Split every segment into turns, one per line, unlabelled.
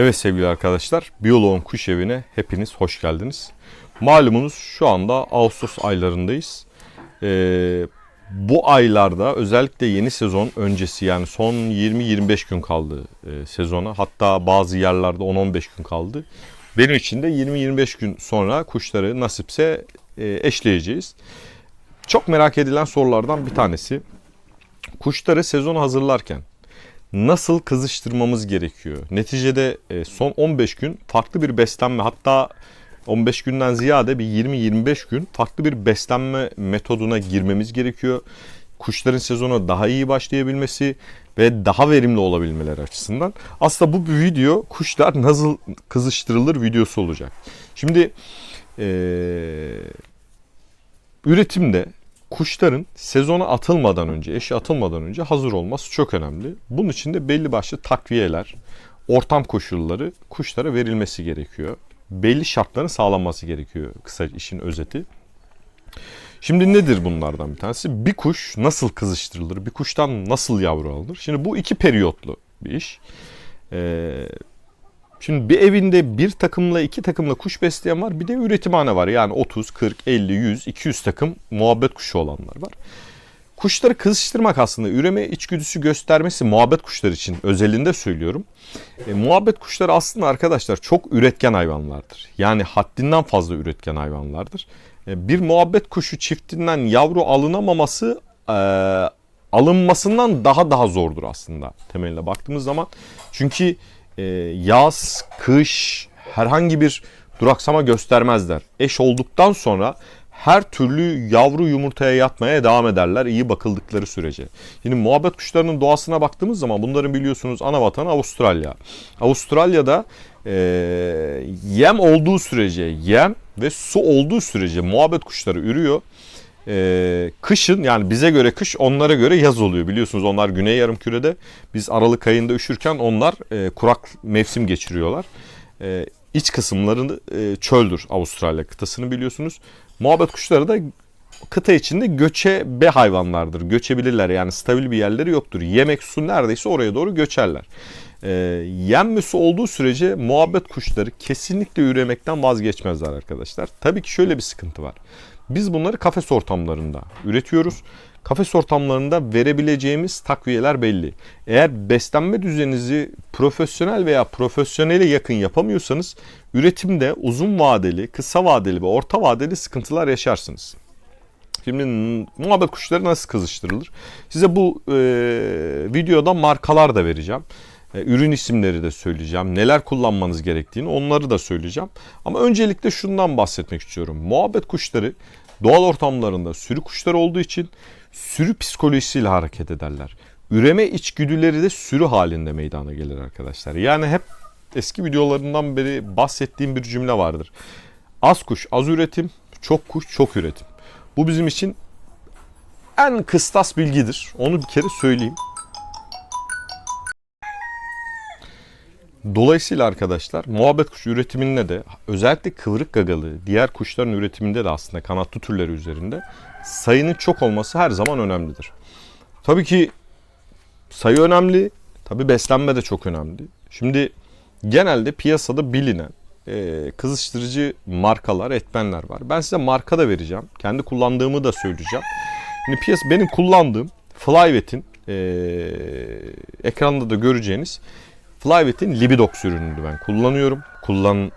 Evet sevgili arkadaşlar, Biyoloğun Kuş Evi'ne hepiniz hoş geldiniz. Malumunuz şu anda Ağustos aylarındayız. Ee, bu aylarda özellikle yeni sezon öncesi yani son 20-25 gün kaldı e, sezona. Hatta bazı yerlerde 10-15 gün kaldı. Benim için de 20-25 gün sonra kuşları nasipse e, eşleyeceğiz. Çok merak edilen sorulardan bir tanesi. Kuşları sezona hazırlarken nasıl kızıştırmamız gerekiyor? Neticede e, son 15 gün farklı bir beslenme hatta 15 günden ziyade bir 20-25 gün farklı bir beslenme metoduna girmemiz gerekiyor. Kuşların sezona daha iyi başlayabilmesi ve daha verimli olabilmeleri açısından. Aslında bu bir video kuşlar nasıl kızıştırılır videosu olacak. Şimdi eee üretimde kuşların sezona atılmadan önce, eşi atılmadan önce hazır olması çok önemli. Bunun için de belli başlı takviyeler, ortam koşulları kuşlara verilmesi gerekiyor. Belli şartların sağlanması gerekiyor kısa işin özeti. Şimdi nedir bunlardan bir tanesi? Bir kuş nasıl kızıştırılır? Bir kuştan nasıl yavru alınır? Şimdi bu iki periyotlu bir iş. Ee, Şimdi bir evinde bir takımla iki takımla kuş besleyen var. Bir de üretimhane var. Yani 30, 40, 50, 100, 200 takım muhabbet kuşu olanlar var. Kuşları kızıştırmak aslında üreme içgüdüsü göstermesi muhabbet kuşları için özelinde söylüyorum. E, muhabbet kuşları aslında arkadaşlar çok üretken hayvanlardır. Yani haddinden fazla üretken hayvanlardır. E, bir muhabbet kuşu çiftinden yavru alınamaması e, alınmasından daha daha zordur aslında temeline baktığımız zaman. Çünkü e, yaz, kış herhangi bir duraksama göstermezler. Eş olduktan sonra her türlü yavru yumurtaya yatmaya devam ederler iyi bakıldıkları sürece. Şimdi muhabbet kuşlarının doğasına baktığımız zaman bunların biliyorsunuz ana vatanı Avustralya. Avustralya'da e, yem olduğu sürece yem ve su olduğu sürece muhabbet kuşları ürüyor. Ee, kışın yani bize göre kış onlara göre yaz oluyor biliyorsunuz onlar güney yarımkürede biz Aralık ayında üşürken onlar e, kurak mevsim geçiriyorlar. E, iç kısımları e, çöldür Avustralya kıtasını biliyorsunuz. Muhabbet kuşları da kıta içinde göçebe hayvanlardır. Göçebilirler yani stabil bir yerleri yoktur. Yemek su neredeyse oraya doğru göçerler. E, yem olduğu sürece muhabbet kuşları kesinlikle üremekten vazgeçmezler arkadaşlar. Tabii ki şöyle bir sıkıntı var. Biz bunları kafes ortamlarında üretiyoruz. Kafes ortamlarında verebileceğimiz takviyeler belli. Eğer beslenme düzeninizi profesyonel veya profesyonele yakın yapamıyorsanız üretimde uzun vadeli, kısa vadeli ve orta vadeli sıkıntılar yaşarsınız. Şimdi muhabbet kuşları nasıl kızıştırılır? Size bu e, videoda markalar da vereceğim. E, ürün isimleri de söyleyeceğim. Neler kullanmanız gerektiğini onları da söyleyeceğim. Ama öncelikle şundan bahsetmek istiyorum. Muhabbet kuşları doğal ortamlarında sürü kuşları olduğu için sürü psikolojisiyle hareket ederler. Üreme içgüdüleri de sürü halinde meydana gelir arkadaşlar. Yani hep eski videolarından beri bahsettiğim bir cümle vardır. Az kuş az üretim, çok kuş çok üretim. Bu bizim için en kıstas bilgidir. Onu bir kere söyleyeyim. Dolayısıyla arkadaşlar muhabbet kuşu üretiminde de özellikle kıvrık gagalı diğer kuşların üretiminde de aslında kanatlı türleri üzerinde sayının çok olması her zaman önemlidir. Tabii ki sayı önemli. Tabii beslenme de çok önemli. Şimdi genelde piyasada bilinen e, kızıştırıcı markalar, etmenler var. Ben size marka da vereceğim. Kendi kullandığımı da söyleyeceğim. Şimdi piyasa benim kullandığım Flyvet'in e, ekranda da göreceğiniz Flyvet'in Libidox ürününü ben kullanıyorum. Kullan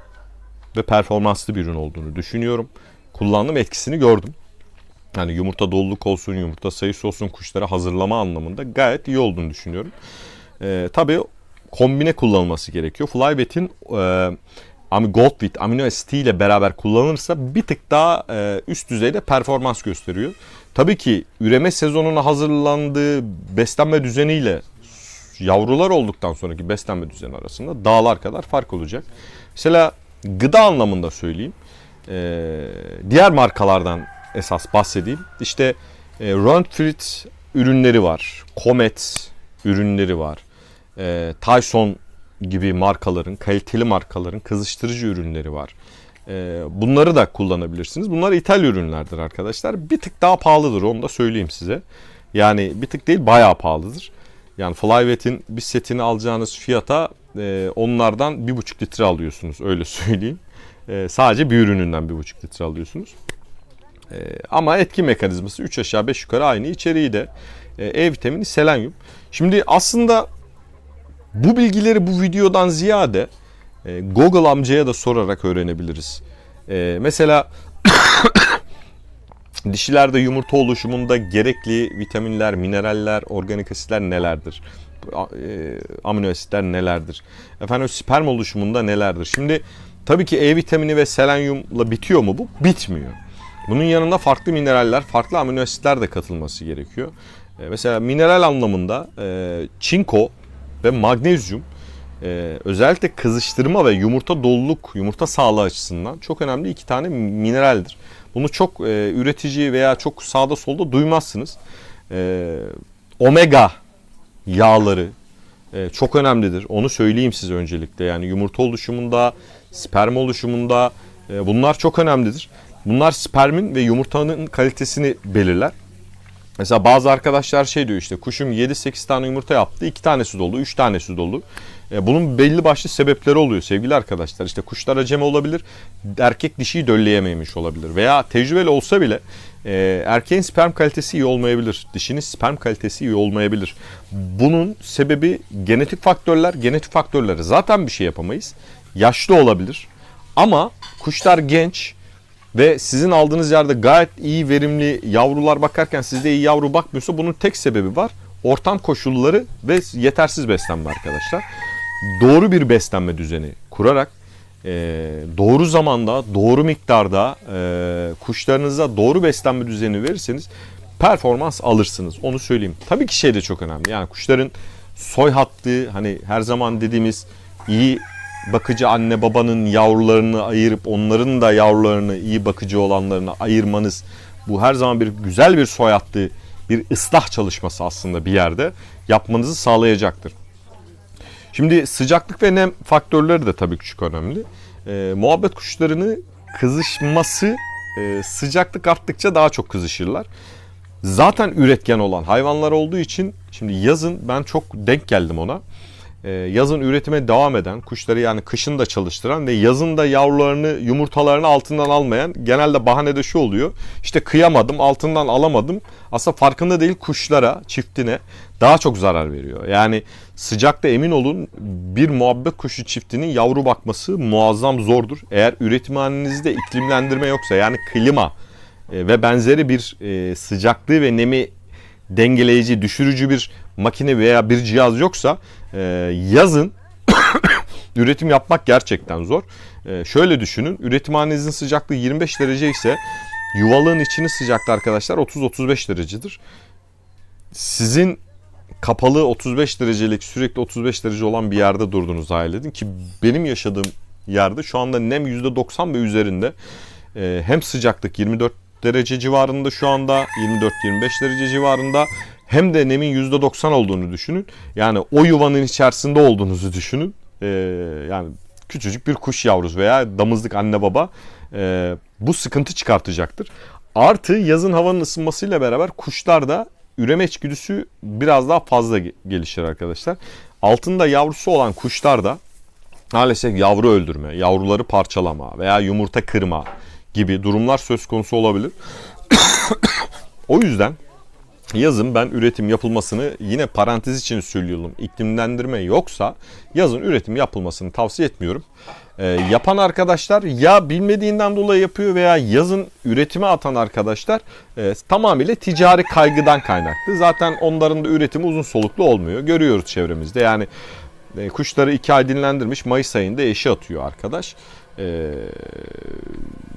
ve performanslı bir ürün olduğunu düşünüyorum. Kullandım etkisini gördüm. Yani yumurta doluluk olsun, yumurta sayısı olsun kuşlara hazırlama anlamında gayet iyi olduğunu düşünüyorum. Ee, tabii kombine kullanılması gerekiyor. Flyvet'in e, Goldwheat amino asiti ile beraber kullanılırsa bir tık daha e, üst düzeyde performans gösteriyor. Tabii ki üreme sezonuna hazırlandığı beslenme düzeniyle yavrular olduktan sonraki beslenme düzeni arasında dağlar kadar fark olacak. Mesela gıda anlamında söyleyeyim. Ee, diğer markalardan esas bahsedeyim. İşte e, Rundfrit ürünleri var. Comet ürünleri var. E, Tyson gibi markaların, kaliteli markaların kızıştırıcı ürünleri var. E, bunları da kullanabilirsiniz. Bunlar ithal ürünlerdir arkadaşlar. Bir tık daha pahalıdır onu da söyleyeyim size. Yani bir tık değil bayağı pahalıdır. Yani Flyvet'in bir setini alacağınız fiyata e, onlardan 1,5 litre alıyorsunuz öyle söyleyeyim. E, sadece bir ürününden 1,5 litre alıyorsunuz. E, ama etki mekanizması 3 aşağı 5 yukarı aynı. İçeriği de e, E vitamini, selenyum. Şimdi aslında bu bilgileri bu videodan ziyade e, Google amcaya da sorarak öğrenebiliriz. E, mesela dişilerde yumurta oluşumunda gerekli vitaminler, mineraller, organik asitler nelerdir? E, amino asitler nelerdir? Efendim sperm oluşumunda nelerdir? Şimdi tabii ki E vitamini ve selenyumla bitiyor mu bu? Bitmiyor. Bunun yanında farklı mineraller, farklı amino asitler de katılması gerekiyor. E, mesela mineral anlamında e, çinko ve magnezyum e, özellikle kızıştırma ve yumurta doluluk, yumurta sağlığı açısından çok önemli iki tane mineraldir. Bunu çok e, üretici veya çok sağda solda duymazsınız. E, omega yağları e, çok önemlidir. Onu söyleyeyim size öncelikle. Yani yumurta oluşumunda, sperm oluşumunda e, bunlar çok önemlidir. Bunlar spermin ve yumurtanın kalitesini belirler. Mesela bazı arkadaşlar şey diyor işte kuşum 7-8 tane yumurta yaptı. 2 tanesi dolu, 3 tanesi dolu. E, bunun belli başlı sebepleri oluyor sevgili arkadaşlar. İşte kuşlar aceme olabilir. Erkek dişiyi dölleyememiş olabilir. Veya tecrübeli olsa bile e, erkeğin sperm kalitesi iyi olmayabilir. Dişinin sperm kalitesi iyi olmayabilir. Bunun sebebi genetik faktörler. Genetik faktörleri zaten bir şey yapamayız. Yaşlı olabilir. Ama kuşlar genç ve sizin aldığınız yerde gayet iyi verimli yavrular bakarken sizde iyi yavru bakmıyorsa bunun tek sebebi var. Ortam koşulları ve yetersiz beslenme arkadaşlar. Doğru bir beslenme düzeni kurarak e, doğru zamanda, doğru miktarda e, kuşlarınıza doğru beslenme düzeni verirseniz performans alırsınız. Onu söyleyeyim. Tabii ki şey de çok önemli. Yani kuşların soy hattı hani her zaman dediğimiz iyi bakıcı anne babanın yavrularını ayırıp onların da yavrularını iyi bakıcı olanlarını ayırmanız bu her zaman bir güzel bir soy hattı bir ıslah çalışması aslında bir yerde yapmanızı sağlayacaktır. Şimdi sıcaklık ve nem faktörleri de tabii ki çok önemli. Ee, muhabbet kuşlarını kızışması e, sıcaklık arttıkça daha çok kızışırlar. Zaten üretken olan hayvanlar olduğu için şimdi yazın ben çok denk geldim ona. Ee, yazın üretime devam eden kuşları yani kışın da çalıştıran ve yazın da yavrularını yumurtalarını altından almayan genelde bahanede şu oluyor. İşte kıyamadım altından alamadım. Aslında farkında değil kuşlara çiftine daha çok zarar veriyor. Yani sıcakta emin olun bir muhabbet kuşu çiftinin yavru bakması muazzam zordur. Eğer üretimhanenizde iklimlendirme yoksa yani klima e, ve benzeri bir e, sıcaklığı ve nemi dengeleyici, düşürücü bir makine veya bir cihaz yoksa e, yazın üretim yapmak gerçekten zor. E, şöyle düşünün, üretimhanenizin sıcaklığı 25 derece ise yuvalığın içinin sıcaklığı arkadaşlar 30-35 derecedir. Sizin kapalı 35 derecelik sürekli 35 derece olan bir yerde durduğunuzu hayal edin ki benim yaşadığım yerde şu anda nem %90 ve üzerinde. E, hem sıcaklık 24 derece civarında şu anda 24-25 derece civarında hem de nemin %90 olduğunu düşünün. Yani o yuvanın içerisinde olduğunuzu düşünün. Ee, yani küçücük bir kuş yavrusu veya damızlık anne baba e, bu sıkıntı çıkartacaktır. Artı yazın havanın ısınmasıyla beraber kuşlar da üreme içgüdüsü biraz daha fazla ge- gelişir arkadaşlar. Altında yavrusu olan kuşlar da maalesef yavru öldürme, yavruları parçalama veya yumurta kırma gibi durumlar söz konusu olabilir. o yüzden yazın ben üretim yapılmasını yine parantez için söylüyorum. İklimlendirme yoksa yazın üretim yapılmasını tavsiye etmiyorum. Ee, yapan arkadaşlar ya bilmediğinden dolayı yapıyor veya yazın üretime atan arkadaşlar e, tamamıyla ticari kaygıdan kaynaklı. Zaten onların da üretimi uzun soluklu olmuyor. Görüyoruz çevremizde yani e, kuşları iki ay dinlendirmiş Mayıs ayında eşi atıyor arkadaş. Ee,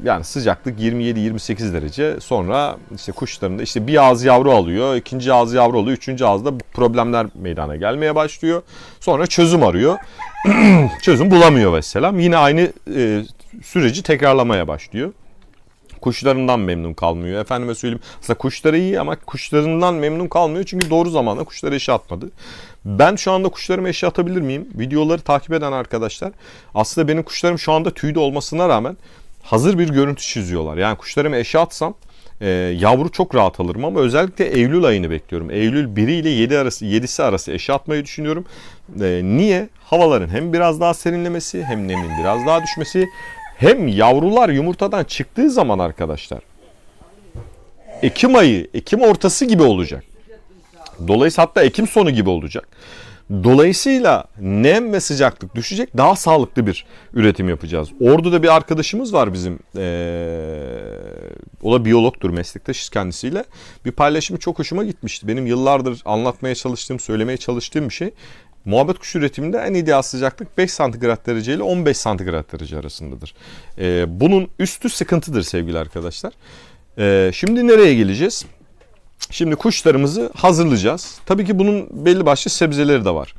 yani sıcaklık 27-28 derece. Sonra işte kuşlarında işte bir ağız yavru alıyor, ikinci ağız yavru alıyor, üçüncü ağızda problemler meydana gelmeye başlıyor. Sonra çözüm arıyor. çözüm bulamıyor vesselam. Yine aynı e, süreci tekrarlamaya başlıyor kuşlarından memnun kalmıyor. Efendime söyleyeyim aslında kuşları iyi ama kuşlarından memnun kalmıyor çünkü doğru zamanda kuşları eşe atmadı. Ben şu anda kuşlarımı eşe atabilir miyim? Videoları takip eden arkadaşlar aslında benim kuşlarım şu anda tüyde olmasına rağmen hazır bir görüntü çiziyorlar. Yani kuşlarımı eşe atsam e, yavru çok rahat alırım ama özellikle Eylül ayını bekliyorum. Eylül 1 ile 7 arası 7'si arası eşe atmayı düşünüyorum. E, niye? Havaların hem biraz daha serinlemesi hem nemin biraz daha düşmesi hem yavrular yumurtadan çıktığı zaman arkadaşlar Ekim ayı, Ekim ortası gibi olacak. Dolayısıyla hatta Ekim sonu gibi olacak. Dolayısıyla nem ve sıcaklık düşecek. Daha sağlıklı bir üretim yapacağız. Ordu'da bir arkadaşımız var bizim. Ee, o da biyologtur meslektaşız kendisiyle. Bir paylaşımı çok hoşuma gitmişti. Benim yıllardır anlatmaya çalıştığım, söylemeye çalıştığım bir şey. Muhabbet kuş üretiminde en ideal sıcaklık 5 santigrat derece ile 15 santigrat derece arasındadır. Ee, bunun üstü sıkıntıdır sevgili arkadaşlar. Ee, şimdi nereye geleceğiz? Şimdi kuşlarımızı hazırlayacağız. Tabii ki bunun belli başlı sebzeleri de var.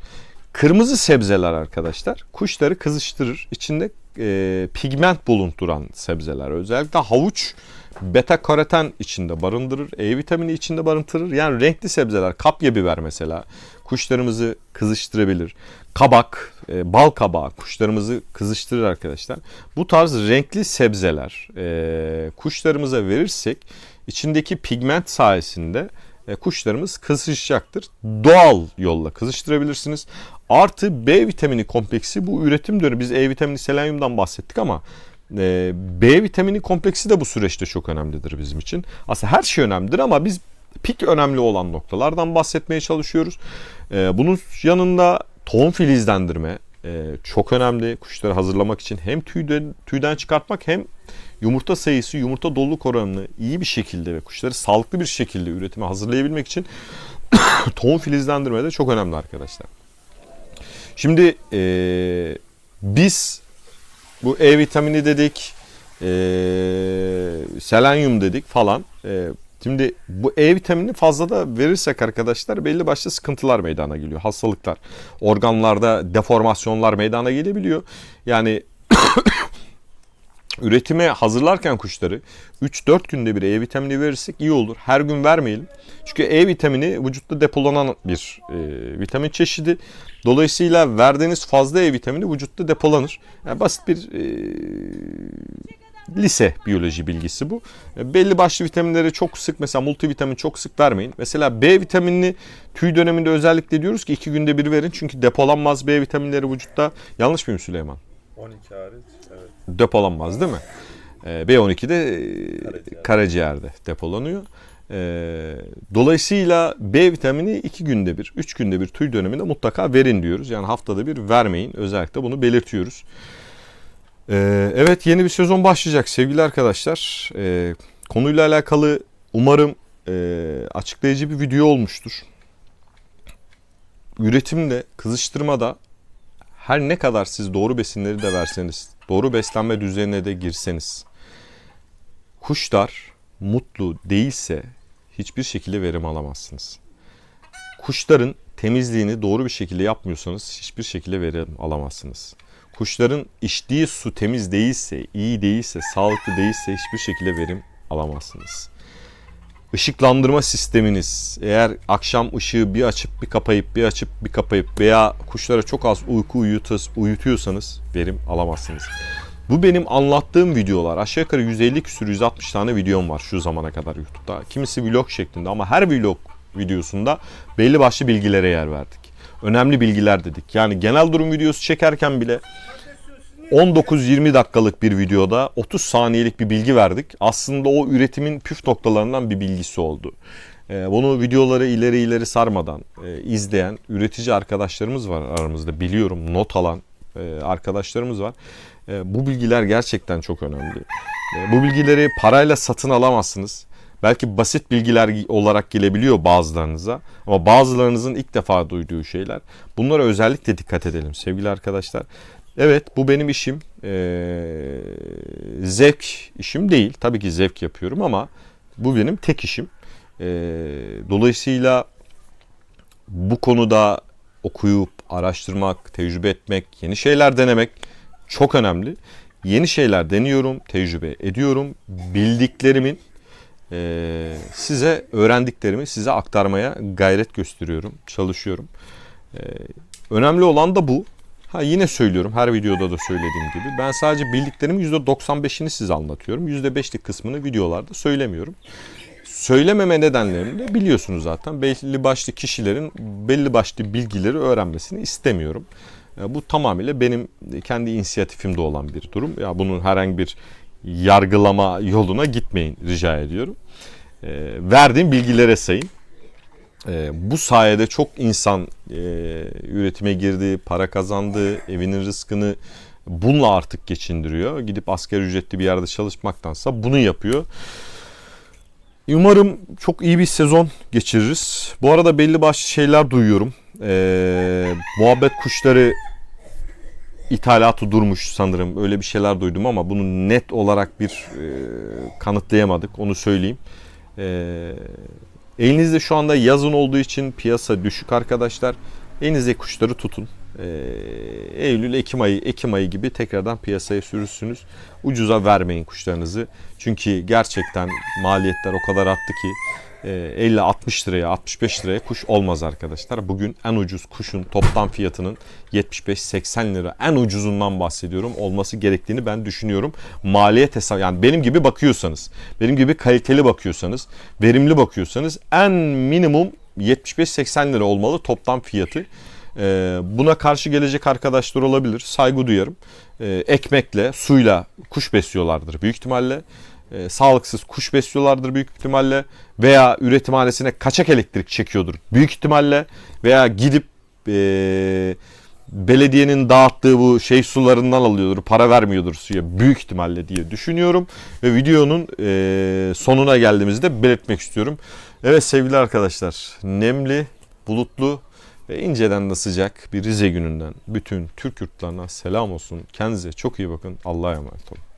Kırmızı sebzeler arkadaşlar kuşları kızıştırır. İçinde e, pigment bulunduran sebzeler. Özellikle havuç beta karoten içinde barındırır. E vitamini içinde barındırır. Yani renkli sebzeler kapya biber mesela kuşlarımızı kızıştırabilir. Kabak, e, bal kabağı kuşlarımızı kızıştırır arkadaşlar. Bu tarz renkli sebzeler e, kuşlarımıza verirsek içindeki pigment sayesinde e, kuşlarımız kızışacaktır. Doğal yolla kızıştırabilirsiniz. Artı B vitamini kompleksi bu üretim dönemi. Biz E vitamini selenyumdan bahsettik ama e, B vitamini kompleksi de bu süreçte çok önemlidir bizim için. Aslında her şey önemlidir ama biz pik önemli olan noktalardan bahsetmeye çalışıyoruz. E, bunun yanında tohum filizlendirme e, çok önemli kuşları hazırlamak için hem tüyden, tüyden çıkartmak hem yumurta sayısı, yumurta doluluk oranını iyi bir şekilde ve kuşları sağlıklı bir şekilde üretime hazırlayabilmek için tohum filizlendirme de çok önemli arkadaşlar. Şimdi e, biz bu E vitamini dedik, e, selenyum dedik falan. E, şimdi bu E vitamini fazla da verirsek arkadaşlar belli başlı sıkıntılar meydana geliyor. Hastalıklar, organlarda deformasyonlar meydana gelebiliyor. Yani üretime hazırlarken kuşları 3-4 günde bir E vitamini verirsek iyi olur. Her gün vermeyelim. Çünkü E vitamini vücutta depolanan bir e, vitamin çeşidi. Dolayısıyla verdiğiniz fazla E vitamini vücutta depolanır. Yani basit bir e, lise biyoloji bilgisi bu. E, belli başlı vitaminleri çok sık mesela multivitamin çok sık vermeyin. Mesela B vitaminini tüy döneminde özellikle diyoruz ki 2 günde bir verin. Çünkü depolanmaz B vitaminleri vücutta. Yanlış mıyım Süleyman?
12 hariç evet.
depolanmaz değil mi? Ee, B12 de e,
Karaciğer.
karaciğerde depolanıyor. Dolayısıyla B vitamini 2 günde bir, 3 günde bir tüy döneminde mutlaka verin diyoruz. Yani haftada bir vermeyin. Özellikle bunu belirtiyoruz. Ee, evet yeni bir sezon başlayacak sevgili arkadaşlar. Ee, konuyla alakalı umarım e, açıklayıcı bir video olmuştur. Üretimde, kızıştırmada her ne kadar siz doğru besinleri de verseniz, doğru beslenme düzenine de girseniz, kuşlar mutlu değilse hiçbir şekilde verim alamazsınız. Kuşların temizliğini doğru bir şekilde yapmıyorsanız hiçbir şekilde verim alamazsınız. Kuşların içtiği su temiz değilse, iyi değilse, sağlıklı değilse hiçbir şekilde verim alamazsınız. Işıklandırma sisteminiz eğer akşam ışığı bir açıp bir kapayıp bir açıp bir kapayıp veya kuşlara çok az uyku uyutuyorsanız verim alamazsınız. Bu benim anlattığım videolar aşağı yukarı 150 küsür 160 tane videom var şu zamana kadar YouTube'da. Kimisi vlog şeklinde ama her vlog videosunda belli başlı bilgilere yer verdik. Önemli bilgiler dedik. Yani genel durum videosu çekerken bile 19-20 dakikalık bir videoda 30 saniyelik bir bilgi verdik. Aslında o üretimin püf noktalarından bir bilgisi oldu. Ee, bunu videoları ileri ileri sarmadan e, izleyen üretici arkadaşlarımız var aramızda biliyorum not alan e, arkadaşlarımız var. E, bu bilgiler gerçekten çok önemli. Bu bilgileri parayla satın alamazsınız. Belki basit bilgiler olarak gelebiliyor bazılarınıza ama bazılarınızın ilk defa duyduğu şeyler. Bunlara özellikle dikkat edelim sevgili arkadaşlar. Evet bu benim işim. Ee, zevk işim değil. Tabii ki zevk yapıyorum ama bu benim tek işim. Ee, dolayısıyla bu konuda okuyup, araştırmak, tecrübe etmek, yeni şeyler denemek çok önemli. Yeni şeyler deniyorum, tecrübe ediyorum. Bildiklerimin e, size öğrendiklerimi size aktarmaya gayret gösteriyorum, çalışıyorum. E, önemli olan da bu. Ha yine söylüyorum her videoda da söylediğim gibi. Ben sadece bildiklerimin %95'ini size anlatıyorum. %5'lik kısmını videolarda söylemiyorum. Söylememe nedenlerini de biliyorsunuz zaten. Belli başlı kişilerin belli başlı bilgileri öğrenmesini istemiyorum. Bu tamamıyla benim kendi inisiyatifimde olan bir durum. Ya bunun herhangi bir yargılama yoluna gitmeyin rica ediyorum. E, verdiğim bilgilere sayın. E, bu sayede çok insan e, üretime girdi, para kazandı, evinin rızkını bununla artık geçindiriyor. Gidip asgari ücretli bir yerde çalışmaktansa bunu yapıyor. Umarım çok iyi bir sezon geçiririz. Bu arada belli başlı şeyler duyuyorum. E, muhabbet kuşları ithalatı durmuş sanırım. Öyle bir şeyler duydum ama bunu net olarak bir e, kanıtlayamadık. Onu söyleyeyim. E, elinizde şu anda yazın olduğu için piyasa düşük arkadaşlar. Elinizde kuşları tutun. E, Eylül, Ekim ayı, Ekim ayı gibi tekrardan piyasaya sürürsünüz. Ucuza vermeyin kuşlarınızı. Çünkü gerçekten maliyetler o kadar arttı ki 50-60 liraya 65 liraya kuş olmaz arkadaşlar. Bugün en ucuz kuşun toplam fiyatının 75-80 lira en ucuzundan bahsediyorum olması gerektiğini ben düşünüyorum. Maliyet hesabı yani benim gibi bakıyorsanız benim gibi kaliteli bakıyorsanız verimli bakıyorsanız en minimum 75-80 lira olmalı toplam fiyatı. Ee, buna karşı gelecek arkadaşlar olabilir. Saygı duyarım. Ee, ekmekle, suyla kuş besliyorlardır büyük ihtimalle. Ee, sağlıksız kuş besliyorlardır büyük ihtimalle. Veya üretimhanesine kaçak elektrik çekiyordur büyük ihtimalle. Veya gidip ee, belediyenin dağıttığı bu şey sularından alıyordur. Para vermiyordur suya büyük ihtimalle diye düşünüyorum. Ve videonun ee, sonuna geldiğimizde belirtmek istiyorum. Evet sevgili arkadaşlar nemli, bulutlu ve inceden de sıcak bir Rize gününden bütün Türk yurtlarına selam olsun. Kendinize çok iyi bakın. Allah'a emanet olun.